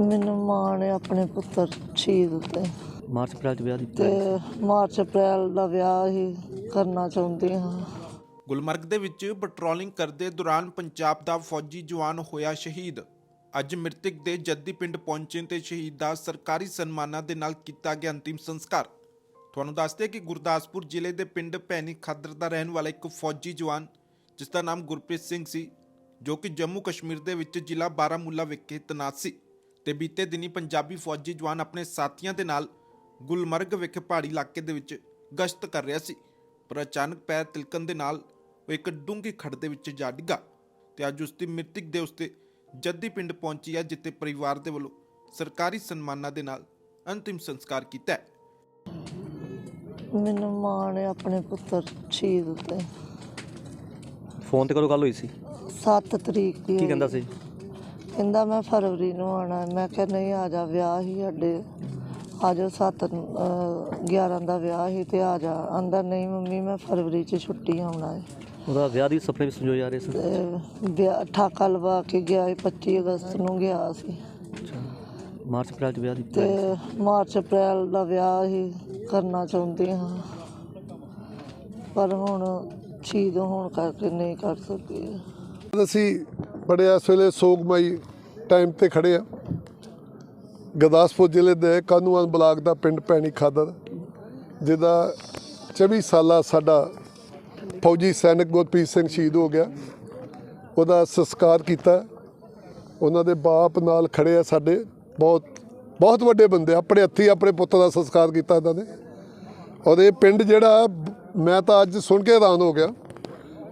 ਮੈਨੂੰ ਮਾਣ ਹੈ ਆਪਣੇ ਪੁੱਤਰ ਸ਼ਹੀਦ ਤੇ ਮਾਰਚ ਅਪ੍ਰੈਲ ਚ ਵਿਆਹ ਦੀ ਤੇ ਮਾਰਚ ਅਪ੍ਰੈਲ ਦਾ ਵਿਆਹ ਹੀ ਕਰਨਾ ਚਾਹੁੰਦੀ ਹਾਂ। ਗੁਲਮਰਗ ਦੇ ਵਿੱਚ ਪੈਟਰੋਲਿੰਗ ਕਰਦੇ ਦੌਰਾਨ ਪੰਜਾਬ ਦਾ ਫੌਜੀ ਜਵਾਨ ਹੋਇਆ ਸ਼ਹੀਦ। ਅੱਜ ਮ੍ਰਿਤਕ ਦੇ ਜੱਦੀ ਪਿੰਡ ਪਹੁੰਚੇ ਤੇ ਸ਼ਹੀਦ ਦਾ ਸਰਕਾਰੀ ਸਨਮਾਨਾਂ ਦੇ ਨਾਲ ਕੀਤਾ ਗਿਆ ਅੰਤਿਮ ਸੰਸਕਾਰ। ਤੁਹਾਨੂੰ ਦੱਸਦੇ ਕਿ ਗੁਰਦਾਸਪੁਰ ਜ਼ਿਲ੍ਹੇ ਦੇ ਪਿੰਡ ਭੈਣੀ ਖਾਦਰ ਦਾ ਰਹਿਣ ਵਾਲਾ ਇੱਕ ਫੌਜੀ ਜਵਾਨ ਜਿਸ ਦਾ ਨਾਮ ਗੁਰਪ੍ਰੀਤ ਸਿੰਘ ਸੀ ਜੋ ਕਿ ਜੰਮੂ ਕਸ਼ਮੀਰ ਦੇ ਵਿੱਚ ਜ਼ਿਲ੍ਹਾ ਬਾਰਾਮੂਲਾ ਵਿਖੇ ਤੈਨਾਤ ਸੀ। ਤੇ ਬੀਤੇ ਦਿਨੀ ਪੰਜਾਬੀ ਫੌਜੀ ਜਵਾਨ ਆਪਣੇ ਸਾਥੀਆਂ ਦੇ ਨਾਲ ਗੁਲਮਰਗ ਵਿਖੇ ਪਹਾੜੀ ਇਲਾਕੇ ਦੇ ਵਿੱਚ ਗਸ਼ਤ ਕਰ ਰਿਹਾ ਸੀ ਪਰ ਅਚਾਨਕ ਪੈਰ ਤਿਲਕਣ ਦੇ ਨਾਲ ਉਹ ਇੱਕ ਡੂੰਘੀ ਖੱਡ ਦੇ ਵਿੱਚ ਜਾ ਡਿੱਗਾ ਤੇ ਅੱਜ ਉਸ ਦੀ ਮ੍ਰਿਤਕ ਦੇ ਉਸਤੇ ਜੱਦੀ ਪਿੰਡ ਪਹੁੰਚੀ ਹੈ ਜਿੱਥੇ ਪਰਿਵਾਰ ਦੇ ਵੱਲੋਂ ਸਰਕਾਰੀ ਸਨਮਾਨਾਂ ਦੇ ਨਾਲ ਅੰਤਿਮ ਸੰਸਕਾਰ ਕੀਤਾ ਹੈ। ਮੈਨੂੰ ਮਾਣ ਹੈ ਆਪਣੇ ਪੁੱਤਰ ਸ਼ਹੀਦ ਤੇ ਫੋਨ ਤੇ ਕਦੋਂ ਗੱਲ ਹੋਈ ਸੀ? 7 ਤਰੀਕ ਦੀ ਕੀ। ਕਹਿੰਦਾ ਸੀ? ਕਹਿੰਦਾ ਮੈਂ ਫਰਵਰੀ ਨੂੰ ਆਣਾ ਮੈਂ ਕਿਹਾ ਨਹੀਂ ਆ ਜਾ ਵਿਆਹ ਹੀ ਸਾਡੇ। ਆ ਜਾ 7 11 ਦਾ ਵਿਆਹ ਹੀ ਤੇ ਆ ਜਾ। ਆਂਦਾ ਨਹੀਂ ਮੰਮੀ ਮੈਂ ਫਰਵਰੀ ਚ ਛੁੱਟੀ ਆਉਣਾ ਹੈ। ਉਹਦਾ ਵਿਆਹ ਦੀ ਸੁਪਨੇ ਵੀ ਸੰਜੋਏ ਜਾ ਰਹੇ ਸੀ। ਤੇ ਵਿਆਹ ਠਾਕਾ ਲਵਾ ਕੇ ਗਿਆ ਸੀ 25 ਅਗਸਤ ਨੂੰ ਗਿਆ ਸੀ। ਮਾਰਚ ਅਪ੍ਰੈਲ ਚ ਵਿਆਹ ਦੀ ਤੇ ਮਾਰਚ ਅਪ੍ਰੈਲ ਦਾ ਵਿਆਹ ਹੀ ਕਰਨਾ ਚਾਹੁੰਦੀ ਹਾਂ। ਪਰ ਹੁਣ ਸ਼ਹੀਦ ਹੋਣ ਕਰਕੇ ਨਹੀਂ ਕਰ ਸਕੀ ਅਸੀਂ ਬੜੇ ਇਸ ਵੇਲੇ ਸੋਗਮਈ ਟਾਈਮ ਤੇ ਖੜੇ ਆ। ਗੁਰਦਾਸਪੁਰ ਜ਼ਿਲ੍ਹੇ ਦੇ ਕਾਨੂੰਨ ਬਲਾਕ ਦਾ ਪਿੰਡ ਪੈਣੀ ਖਾਦਰ, ਜਿਹਦਾ 24 ਸਾਲਾ ਸਾਡਾ ਫੌਜੀ ਸੈਨਿਕ ਗੁਰਪ੍ਰੀਤ ਸਿੰਘ ਸ਼ਹੀਦ ਹੋ ਗਿਆ। ਉਹਦਾ ਸੰਸਕਾਰ ਕੀਤਾ। ਉਹਨਾਂ ਦੇ ਬਾਪ ਨਾਲ ਖੜੇ ਆ ਸਾਡੇ। ਬਹੁਤ ਬਹੁਤ ਵੱਡੇ ਬੰਦੇ ਆਪਣੇ ਹੱਥੀਂ ਆਪਣੇ ਪੁੱਤ ਦਾ ਸੰਸਕਾਰ ਕੀਤਾ ਇਹਨਾਂ ਨੇ। ਔਰ ਇਹ ਪਿੰਡ ਜਿਹੜਾ, ਮੈਂ ਤਾਂ ਅੱਜ ਸੁਣ ਕੇ ਹੈਰਾਨ ਹੋ ਗਿਆ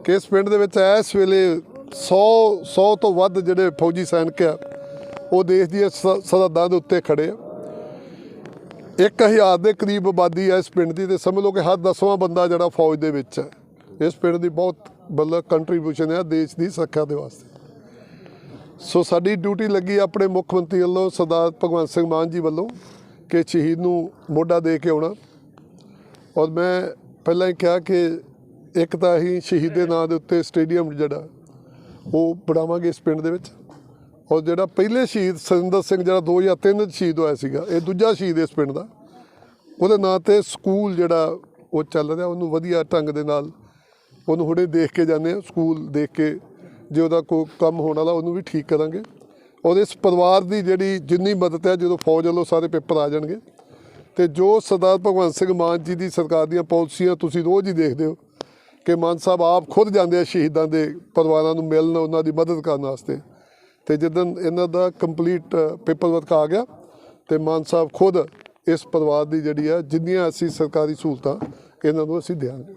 ਕਿ ਇਸ ਪਿੰਡ ਦੇ ਵਿੱਚ ਇਸ ਵੇਲੇ 100 100 ਤੋਂ ਵੱਧ ਜਿਹੜੇ ਫੌਜੀ ਸੈਨਿਕ ਆ, ਉਹ ਦੇਸ਼ ਦੀ ਸ- ਸਰਹੱਦਾਂ ਦੇ ਉੱਤੇ ਖੜੇ ਆ। 1000 ਦੇ ਕਰੀਬ ਆਬਾਦੀ ਆ ਇਸ ਪਿੰਡ ਦੀ ਤੇ ਸਮਝ ਲਓ ਕਿ ਹਰ ਦਸਵਾਂ ਬੰਦਾ ਜਿਹੜਾ ਫੌਜ ਦੇ ਵਿੱਚ ਹੈ ਇਸ ਪਿੰਡ ਦੀ ਬਹੁਤ ਮਤਲਬ ਕੰਟਰੀਬਿਊਸ਼ਨ ਹੈ ਦੇਸ਼ ਦੀ ਸੁਰੱਖਿਆ ਦੇ ਵਾਸਤੇ। ਸੋ ਸਾਡੀ ਡਿਊਟੀ ਲੱਗੀ ਆਪਣੇ ਮੁੱਖ ਮੰਤਰੀ ਵੱਲੋਂ ਸਰਦਾਰ ਭਗਵੰਤ ਸਿੰਘ ਮਾਨ ਜੀ ਵੱਲੋਂ ਕਿ ਸ਼ਹੀਦ ਨੂੰ ਮੋਢਾ ਦੇ ਕੇ ਆਉਣਾ। ਔਰ ਮੈਂ ਪਹਿਲਾਂ ਹੀ ਕਿਹਾ ਕਿ ਇੱਕ ਤਾਂ ਅਸੀਂ ਸ਼ਹੀਦ ਦੇ ਨਾਂ ਦੇ ਉੱਤੇ ਸਟੇਡੀਅਮ ਜਿਹੜਾ ਉਹ ਬਣਾਵਾਂਗੇ ਇਸ ਪਿੰਡ ਦੇ ਵਿੱਚ। ਔਰ ਜਿਹੜਾ ਪਹਿਲੇ ਸ਼ਹੀਦ ਸਰਿੰਦਰ ਸਿੰਘ, ਜਿਹੜਾ 2003 ਚ ਸ਼ਹੀਦ ਹੋਇਆ ਸੀਗਾ, ਇਹ ਦੂਜਾ ਸ਼ਹੀਦ ਇਸ ਪਿੰਡ ਦਾ। ਉਹਦੇ ਨਾਂ ਤੇ ਸਕੂਲ ਜਿਹੜਾ ਉਹ ਚੱਲ ਰਿਹਾ, ਉਹਨੂੰ ਵਧੀਆ ਢੰਗ ਦੇ ਨਾਲ ਉਹਨੂੰ ਹੁਣੇ ਦੇਖ ਕੇ ਜਾਂਦੇ ਆ ਸਕੂਲ ਦੇਖ ਕੇ ਜੇ ਉਹਦਾ ਕੋਈ ਕੰਮ ਹੋਣ ਵਾਲਾ, ਉਹਨੂੰ ਵੀ ਠੀਕ ਕਰਾਂਗੇ। ਔਰ ਇਸ ਪਰਿਵਾਰ ਦੀ ਜਿਹੜੀ ਜਿੰਨੀ ਮਦਦ ਹੈ, ਜਦੋਂ ਫੌਜ ਵੱਲੋਂ ਸਾਰੇ ਪੇਪਰ ਆ ਜਾਣਗੇ, ਤੇ ਜੋ ਸਰਦਾਰ ਭਗਵੰਤ ਸਿੰਘ ਮਾਨ ਜੀ ਦੀ ਸਰਕਾਰ ਦੀਆਂ ਪਾਲਿਸੀਆਂ ਤੁਸੀਂ ਰੋਜ਼ ਹੀ ਦੇਖਦੇ ਹੋ ਕਿ ਮਾਨ ਸਾਹਿਬ ਆਪ ਖੁਦ ਜਾਂਦੇ ਆ ਸ਼ਹੀਦਾਂ ਦੇ ਪਰਿਵਾਰਾਂ ਨੂੰ ਮਿਲਣ, ਉਹਨਾਂ ਦੀ ਮਦਦ ਕਰਨ ਵਾਸਤੇ। ਤੇ ਜਦੋਂ ਇਹਨਾਂ ਦਾ ਕੰਪਲੀਟ ਪੇਪਰ ਵਰਕ ਆ ਗਿਆ, ਤੇ ਮਾਨ ਸਾਹਿਬ ਖੁਦ ਇਸ ਪਰਿਵਾਰ ਦੀ ਜਿਹੜੀ ਆ, ਜਿੰਨੀਆਂ ਅਸੀਂ ਸਰਕਾਰੀ ਸਹੂਲਤਾਂ, ਇਹਨਾਂ ਨੂੰ ਅਸੀਂ ਦਿਆਂਗੇ।